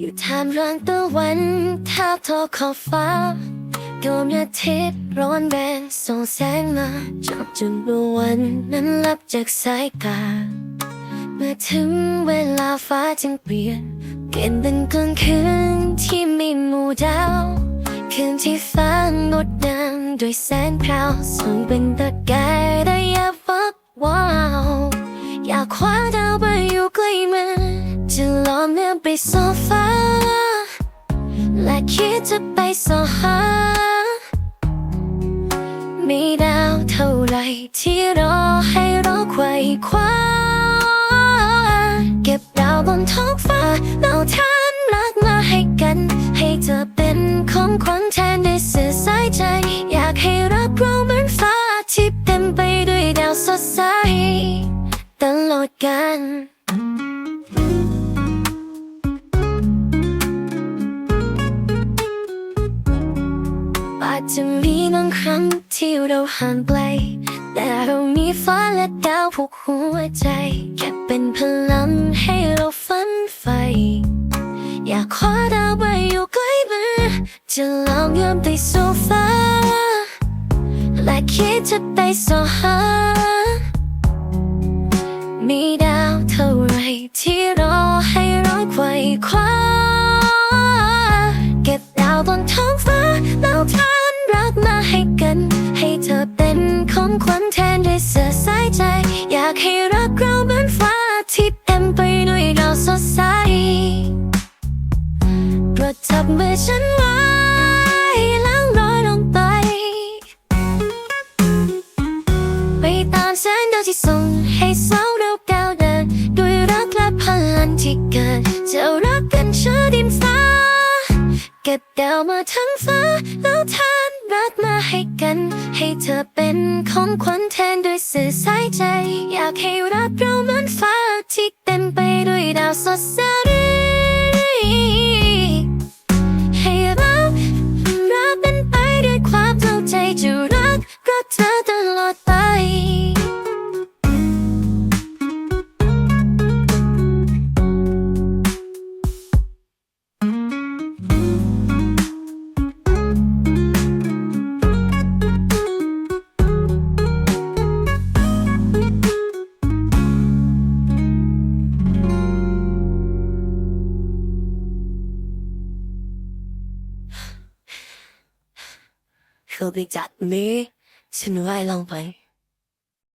อยู่ท่ามกลางตะวันท้าทอขอบฟ้าดวงอาทิตย์ร้อนแรงส่งแสงมาจบจนดวงวันนั้นลับจากสายตาเมื่อถึงเวลาฟ้าจึงเปลี่ยนเปลี่ยนเป็นกลางคืนที่มีหมู่ดาวคืนที่ฟ้างดงามด้วยแสงพราวส่งเป็นตะกายระยะวับว้าวอยากคว้าดาวไปอยู่ใกล้มือจะลองเลื่อนไปโซฟา คิดจะไปสอหา มีดาวเท่าไรที่รอให้เราไขว่คว้า เก็บดาวบนท้องฟ้าเราทานรักมาให้กัน ให้เธอเป็นของขวัญแทนได้สื่อสายใจ อยากให้รักเราเหมือนฟ้าที่เต็มไปด้วยดาวสดใสตลอดกา จะมีบางครั้งที่เราห่างไกล แต่เรามีฟ้าและดาวผูกหัวใจ แค่เป็นพลังให้เราฝันใฝ่อยากขอดาวไปอยู่ใกล้มือจะลองยืมไปโซฟาและคิดจะไปสอหามีดาวเท่าไรที่รอให้เราไขว่คว้า ขวัญแทนด้วยเสื้อสายใจ อยากให้รักเราเหมือนฟ้าที่เต็มไปด้วยดาวสดใสโปรดจับมือฉันไว้แล้วลอยลงไป ไปตามแสงดาวที่ส่งให้สาวเราก้าวเดิน ด้วยรักและพลังที่เกิดจะรักกันเชื่อดินฟ้า ก็บดาวมาทั้งฟ้า แล้วทานรักมาให้กัน ให้เธอเป็นของขวัญแทนด้วยสื่อสายใจ อยากให้รักเราเหมือนฟ้าที่เต็มไปด้วยดาวสดใสให้เราเราเป็นไปด้วยความเข้าใจจะรักรักเธอตลอดไป เขาไปจัดมือฉันไว้ลงไป